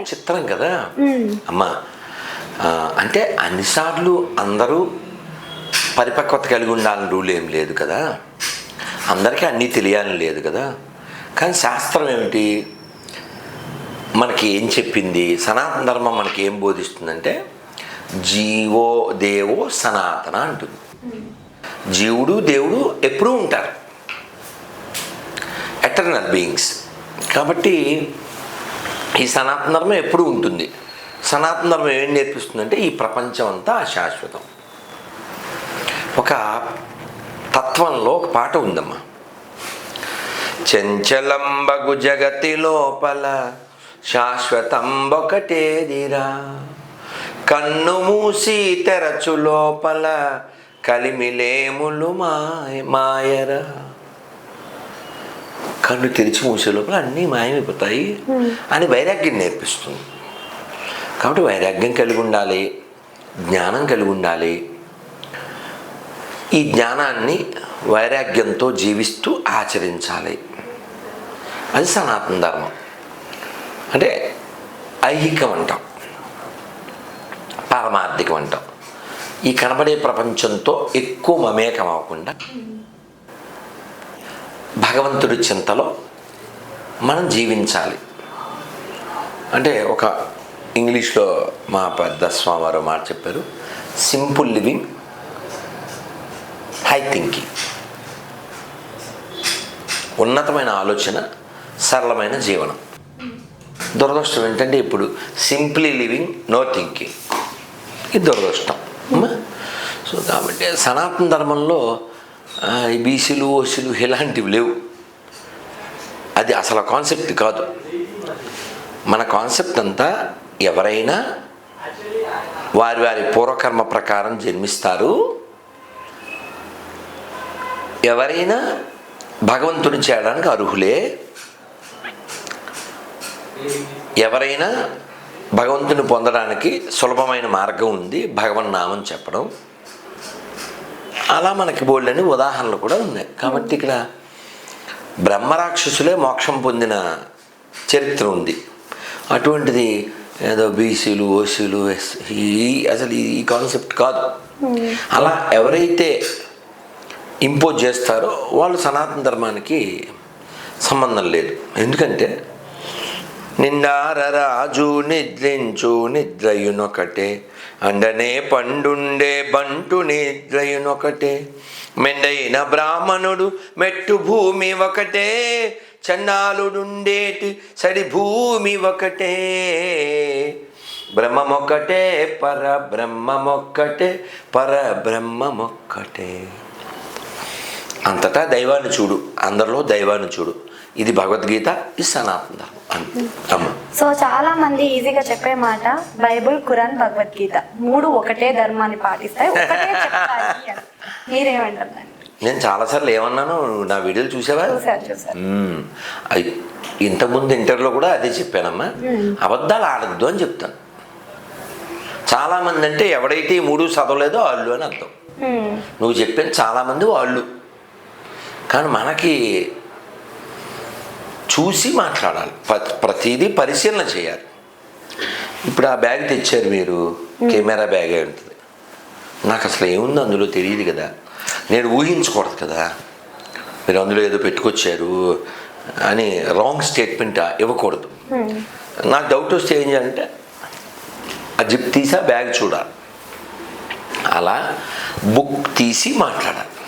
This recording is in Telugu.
అని చిత్రం కదా? అమ్మా అంటే అన్నిసార్లు అందరూ పరిపక్వత కలిగి ఉండాలని రూల్ ఏం లేదు కదా? అందరికీ అన్నీ తెలియాలని లేదు కదా? కానీ శాస్త్రం ఏమిటి? మనకి ఏం చెప్పింది? సనాతన ధర్మం మనకి ఏం బోధిస్తుందంటే జీవో దేవో సనాతన అంటుంది. జీవుడు దేవుడు ఎప్పుడూ ఉంటారు. ఎటర్నల్ బీయింగ్స్ కాబట్టి ఈ సనాతన ధర్మం ఎప్పుడూ ఉంటుంది. సనాతన ధర్మం ఏం నేర్పిస్తుందంటే ఈ ప్రపంచం అంతా అశాశ్వతం. ఒక తత్వంలో ఒక పాట ఉందమ్మా. చెంచలంబగు జగతి లోపల శాశ్వతంబొకటేదిరా. కన్ను మూసి తెరచు లోపల కలిమిలేములు మాయ మాయరా. కన్ను తెరిచి మూసే లోపల అన్నీ మాయమైపోతాయి అని వైరాగ్యం నేర్పిస్తుంది. కాబట్టి వైరాగ్యం కలిగి ఉండాలి జ్ఞానం కలిగి ఉండాలి. ఈ జ్ఞానాన్ని వైరాగ్యంతో జీవిస్తూ ఆచరించాలి. అది సనాతన ధర్మం. అంటే ఐహికం అంటాం. పారమార్థికం అంటాం. ఈ కనబడే ప్రపంచంతో ఎక్కువ మమేకం అవ్వకుండా భగవంతుడి చింతలో మనం జీవించాలి. అంటే ఒక ఇంగ్లీష్లో మా పెద్ద స్వామివారు మాట చెప్పారు సింపుల్ లివింగ్ హై థింకింగ్ ఉన్నతమైన ఆలోచన సరళమైన జీవనం. దురదృష్టం ఏంటంటే ఇప్పుడు సింప్లీ లివింగ్ నో థింకింగ్ ఇది దురదృష్టం. అమ్మా? సో కాబట్టి సనాతన ధర్మంలో బీసీలు ఓసీలు ఇలాంటివి లేవు. అది అసలు కాన్సెప్ట్ కాదు. మన కాన్సెప్ట్ అంతా ఎవరైనా వారి వారి పూర్వకర్మ ప్రకారం జన్మిస్తారు. ఎవరైనా భగవంతుని చేయడానికి అర్హులే. ఎవరైనా భగవంతుని పొందడానికి సులభమైన మార్గం ఉంది భగవన్ నామం చెప్పడం. అలా మనకి బోల్డని ఉదాహరణలు కూడా ఉన్నాయి. కాబట్టి ఇక్కడ బ్రహ్మరాక్షసులే మోక్షం పొందిన చరిత్ర ఉంది. అటువంటిది ఏదో బీసీలు ఓసీలు ఎస్ ఈ అసలు ఈ కాన్సెప్ట్ కాదు. అలా ఎవరైతే ఇంపోజ్ చేస్తారో వాళ్ళు సనాతన ధర్మానికి సంబంధం లేదు. ఎందుకంటే నిండార రాజు నిద్రించు నిద్రయునొకటే అండనే పండుండే బంటు నిద్రయునొకటే. మెండైన బ్రాహ్మణుడు మెట్టు భూమి ఒకటే. చండాలుడుండేటి సడి భూమి ఒకటే. బ్రహ్మమొక్కటే పర బ్రహ్మమొక్కటే పర బ్రహ్మమొక్కటే అంతటా దైవాన్ని చూడు అందరిలో దైవాన్ని చూడు. ఇది భగవద్గీత ఇది సనాతన ధర్మం. సో చాలా మంది ఈజీగా చెప్పే మాట బైబుల్ ఖురాన్ భగవద్గీత. మూడు ఒకటే ధర్మాన్ని పాటిస్తాయి. మీరేమంటారు నేను చాలాసార్లు ఏమన్నాను? నా వీడియోలు చూసావా? ఇంతకుముందు ఇంటర్లో కూడా అదే చెప్పానమ్మా. అబద్ధాలు ఆడద్దు అని చెప్తాను. చాలామంది అంటే ఎవడైతే ఈ మూడు చదవలేదో వాళ్ళు అని అర్థం. నువ్వు చెప్పిన చాలామంది వాళ్ళు. కానీ మనకి చూసి మాట్లాడాలి. ప్ర- ప్రతిదీ పరిశీలన చేయాలి. ఇప్పుడు ఆ బ్యాగ్ తెచ్చారు మీరు కెమెరా బ్యాగే ఉంటుంది. నాకు అసలు ఏముందో అందులో తెలియదు కదా. నేను ఊహించకూడదు కదా. మీరు అందులో ఏదో పెట్టుకొచ్చారు అని రాంగ్ స్టేట్మెంట్ ఇవ్వకూడదు. నాకు డౌట్ వస్తే ఏం చేయాలంటే ఆ జిప్ తీసి ఆ బ్యాగ్ చూడాలి. అలా బుక్ తీసి మాట్లాడాలి.